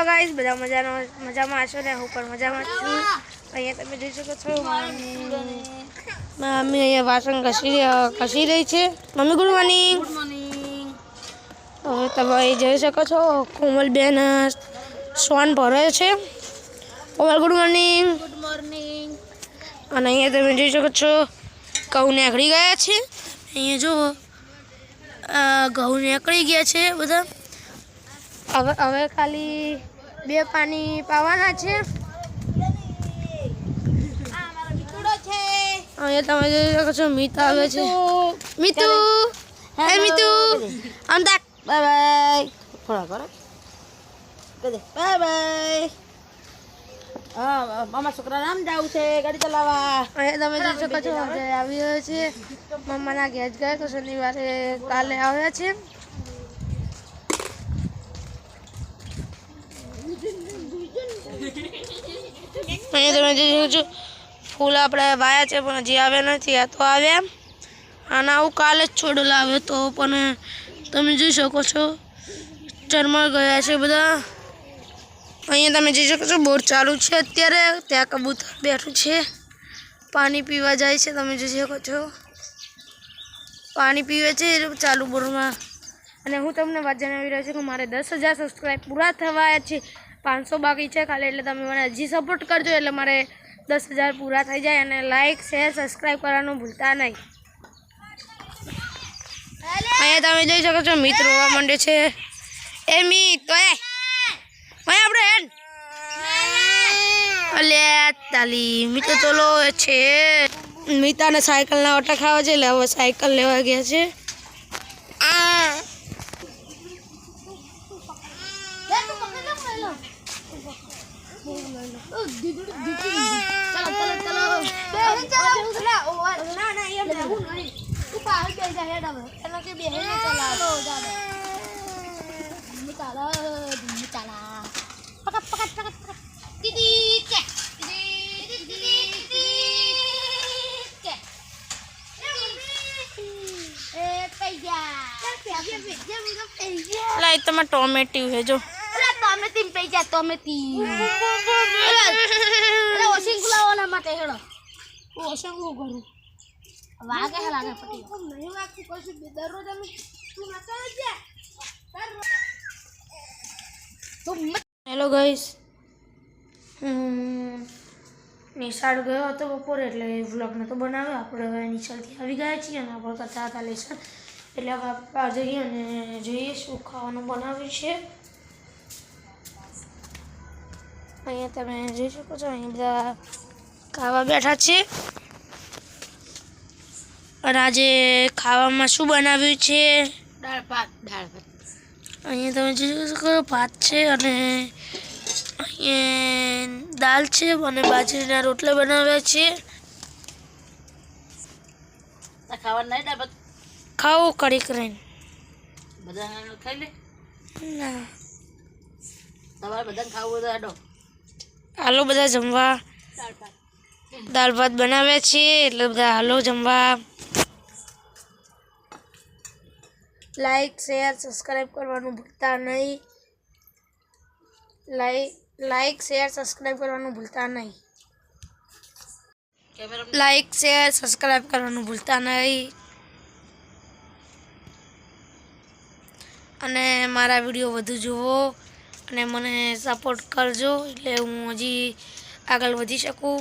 Hello guys બધા મજાનો મજામાં હશો ને? હું પણ મજામાં છું. અહીંયા તમે જોઈ શકો છો મમ્મી અહીંયા વાસણ ઘસી ઘસી રહી છે. Mummy good morning. Good morning. હવે તમે અહીં જોઈ શકો છો કોમલબેન સોન ભરે છે. Komal good morning. Good morning. અને અહીંયા તમે જોઈ શકો છો ઘઉં નીકળી ગયા છે. અહીંયા જુઓ આ ઘઉં નીકળી ગયા છે બધા. હવે હવે ખાલી બે પાણી પાવાના છે. અહીંયા તમે જોઈ શકો છો મિત આવે છે. મિતુ હે મિતુ આમ તાક બાય બાય થોડા કરો. બાય બાય મામા છોકરા જાવું છે ગાડી ચલાવવા. તમે જોઈ શકો છે મમ્માના ઘેર ગયા તો શનિવારે કાલે આવ્યા છે. અહીંયા તમે જોઈ છો, ફૂલ આપણે વાયા છે, પણ હજી આવ્યા નથી. આ તો આવ્યા આના આવું કાલે જ છોડ લાવ્યો તો, પણ તમે જોઈ શકો છો ચરમર ગયા છે બધા. અહીંયા તમે જોઈ શકો છો, બોર ચાલુ છે અત્યારે. ત્યાં કબૂતર બેઠું છે. પાણી પીવા જાય છે, તમે જોઈ શકો છો. પાણી પીવે છે, ચાલુ બોરમાં. અને હું તમને વાત જણાવી રહ્યો છું કે મારે દસ હજાર સબસ્ક્રાઈબ પૂરા થવા છે. પાંચસો બાકી છે ખાલી, એટલે તમે મને હજી સપોર્ટ કરજો, એટલે મારે દસ હજાર પૂરા થઈ જાય અને લાઈક શેર સબસ્ક્રાઈબ કરવાનું ભૂલતા નહીં. અહીંયા તમે જોઈ શકો છો, મિત્ર રોવા માંડે છે. એ મિત તો એ આપણે હેન અલે, તાલી મિત્ર તો છે. મિતાને સાયકલના ઓટા ખાવા છે, એટલે હવે સાયકલ લેવા ગયા છે. લાઈ તમારે ટોમેટી છે જો હેલો ગાઈસ નિશાળ ગયો હતો બપોરે એટલે વ્લોગ તો બનાવ્યો. આપણે હવે નિશાળથી આવી ગયા છીએ અને આપણે કરતા હતા લેસન. એટલે હવે આપણે જઈએ અને જોઈએ શું ખાવાનું બનાવ્યું છે. અહીંયા તમે જોઈ શકો છો અહીંયા બધા ખાવા બેઠા છે. અને આજે ખાવામાં શું બનાવ્યું છે? દાળ ભાત દાળ ભાત. અહીંયા તમે જોઈ શકો છો ભાત છે અને અહીંયા દાળ છે અને બાજરીના રોટલા બનાવ્યા છે. ખાવા ખાવાનું નહીં દાળ ભાત? ખાઓ કરીને. બધા ખાઈ લે? ના. તમારે બધાને ખાવું હોય તો હાલો બધા જમવા. દાળ ભાત બનાવ્યા છે એટલે બધા હાલો જમવા. લાઈક શેર સબસ્ક્રાઈબ કરવાનું ભૂલતા નહીં. લાઈક લાઈક શેર સબસ્ક્રાઈબ કરવાનું ભૂલતા નહીં. લાઈક શેર સબસ્ક્રાઈબ કરવાનું ભૂલતા નહીં. અને મારા વીડિયો વધુ જુઓ. અને મને સપોર્ટ કરજો એટલે હું હજી આગળ વધી શકું.